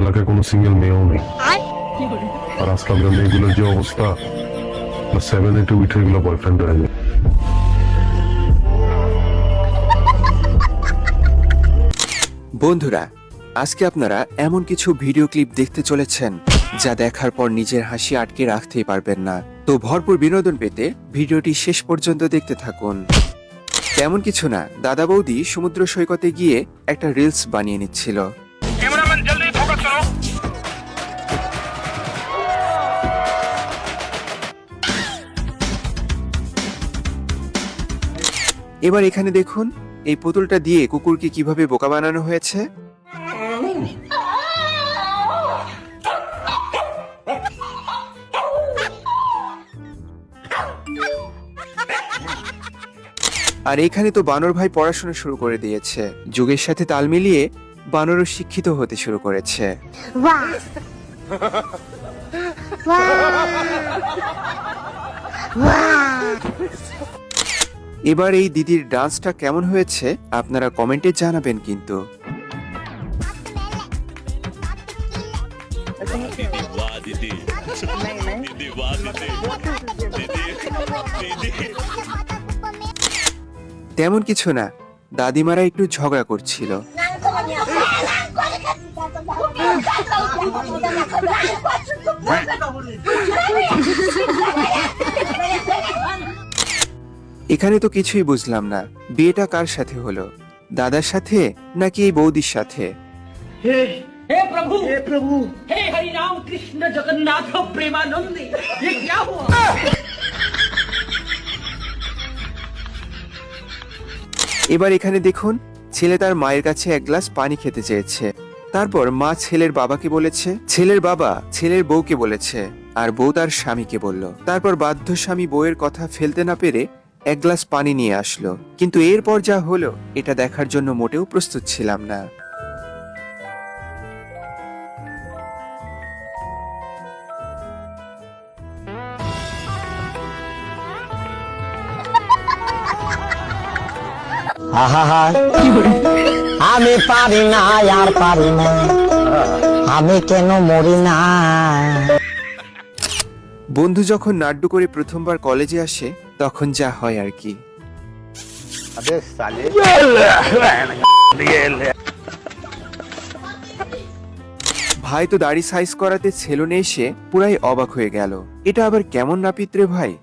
এলাকায় কোনো সিঙ্গেল মেয়েও নেই। আর আজকালকার মেয়েগুলোর যে অবস্থা সেভেন এইটে উঠে এগুলো বয়ফ্রেন্ড হয়ে যায় বন্ধুরা আজকে আপনারা এমন কিছু ভিডিও ক্লিপ দেখতে চলেছেন যা দেখার পর নিজের হাসি আটকে রাখতেই পারবেন না। তো ভরপুর বিনোদন পেতে ভিডিওটি শেষ পর্যন্ত দেখতে থাকুন। তেমন কিছু না দাদা বৌদি সমুদ্র সৈকতে গিয়ে একটা রিলস বানিয়ে নিচ্ছিল। এবার এখানে দেখুন, এই পুতুলটা দিয়ে কুকুরকে কীভাবে বোকা বানানো হয়েছে। আর এখানে তো বানর ভাই পড়াশোনা শুরু করে দিয়েছে। যুগের সাথে তাল মিলিয়ে বানরও শিক্ষিত হতে শুরু করেছে. এবার এই দিদির ডান্সটা কেমন হয়েছে আপনারা কমেন্টে জানাবেন কিন্তু। তেমন কিছু না, দাদিমারা একটু ঝগড়া করছিল। এখানে তো কিছুই বুঝলাম না বিয়েটা কার সাথে হলো দাদার সাথে নাকি এই বৌদির সাথে हे प्रभु हे प्रभु हे हरि राम कृष्ण जगन्नाथ प्रेमानंद ये क्या हुआ এবার এখানে দেখুন ছেলে তার মায়ের কাছে এক গ্লাস পানি খেতে চেয়েছে তারপর মা ছেলের বাবাকে বলেছে ছেলের বাবা ছেলের বউকে বলেছে আর বউ তার স্বামীকে বলল তারপর বাধ্য স্বামী বউয়ের কথা ফেলতে না পেরে এক গ্লাস পানি নিয়ে আসলো। কিন্তু এরপর যা হলো, এটা দেখার জন্য মোটেও প্রস্তুত ছিলাম না। আমি পারি না, আর পারি না। আমি কেন মরি না? বন্ধু যখন নাড্ডু করে প্রথমবার কলেজে আসে তখন যা হয় আর কি। ভাই তো দাড়ি সাইজ করাতে ছেলনে এসে পুরাই অবাক হয়ে গেল। এটা আবার কেমন নাপিত রে ভাই?